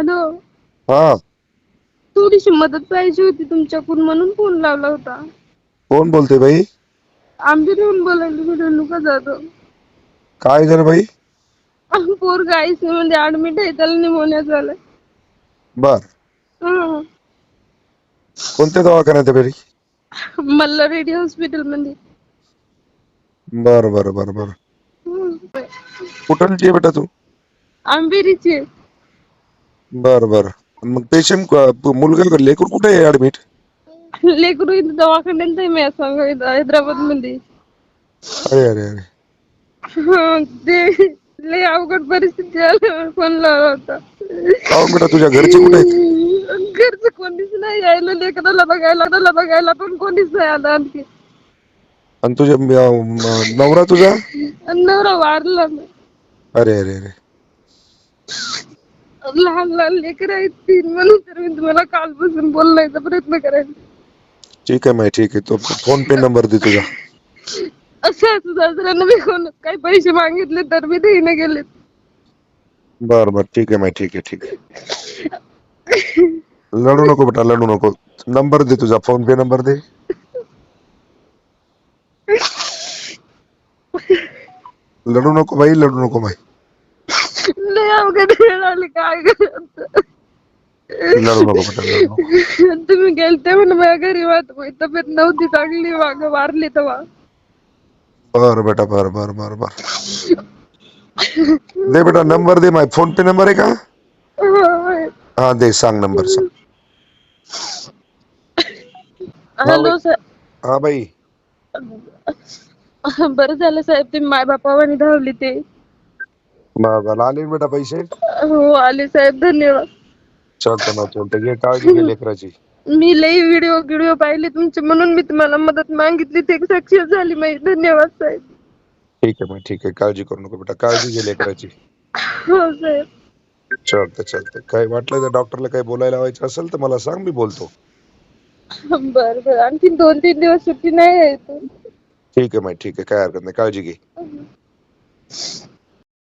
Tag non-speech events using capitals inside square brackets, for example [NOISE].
Hello. हा. थोडीशी मदत पाहिजे होती तुमच्याकडून म्हणून फोन लावला होता. कोण बोलते बाई? आंबेरीहून बोलायला मी रेणुका जाधव काय झालं बाई? पोरगा आयसीयू मध्ये ऍडमिट आहे त्याला निमोनिया झालाय. बर. हं. कोणत्या दवाखान्यात आहे बरी मल्ला रेडी हॉस्पिटलमध्ये. बर बर बर बर. आहे बेटा तू? आंबेरीची. आहे. बर बर. मग पेशंट मुलगा लेकरू कुठे आहे ऍडमिट लेकरू इथं दवाखान्यात आहे मी सांग हैदराबादमध्ये अरे अरे अरे. ते लय अवघड परिस्थिती आली फोन लावला होता. काहून बेटा तुझ्या घरचे कुठे आहेत? घरचं कोणीच नाही यायला लेकराला बघायला त्याला बघायला पण कोणीच नाही आलं आणखी. आणि तुझ्या म- म- नवरा तुझा? आणि नवरा वारला. ना. अरे अरे अरे. लहान लहान लेकर आहेत तीन म्हणून तर मी तुम्हाला कालपासून बोलण्याचा प्रयत्न करायचा. ठीक आहे माहिती ठीक आहे. तो फोन पे नंबर दे तुझा. असं असं सासऱ्यांना मी कोण काही पैसे मागितले तर मी देईने गेले बर बर. ठीक आहे माहिती ठीक आहे ठीक आहे. लढू नको बेटा लढू नको. नंबर दे तुझा. फोन पे नंबर दे. [LAUGHS] लढू नको बाई लढू नको बाई लय अवघड वेळ आली काय करायचं? लढू नको बेटा लढू नको. तुम्ही गेलते म्हणून माझ्या घरी वाट तब्येत नव्हती चांगली वाग वारली तेव्हा. बर बेटा बर बर बर बर. दे बेटा नंबर दे माय फोन पे नंबर आहे का. हा दे सांग नंबर सांग. Hello sir. हा बाई. बरं झालं साहेब तुम्ही माय बापावानी धावली ते. बर बर. आले ना बेटा पैसे? हो आले साहेब. धन्यवाद. चालतं ना चालतं. घे काळजी घे लेकराची. मी लई व्हिडिओ व्हिडिओ पाहिले तुमचे म्हणून मी तुम्हाला मदत मागितली. ते सक्सेस झाली माझी. धन्यवाद साहेब. ठीक आहे मग ठीक आहे. काळजी करू नको बेटा. काळजी घे लेकराची. हो साहेब. चालतं चालतं. काय वाटलं तर डॉक्टरला काही बोलायला लावायचं असेल तर मला सांग मी बोलतो. बर बर. आणखी दोन तीन दिवस सुट्टी नाही आहे इथं. ठीक आहे मग. ठीक आहे. काय हरकत नाही. काळजी घे.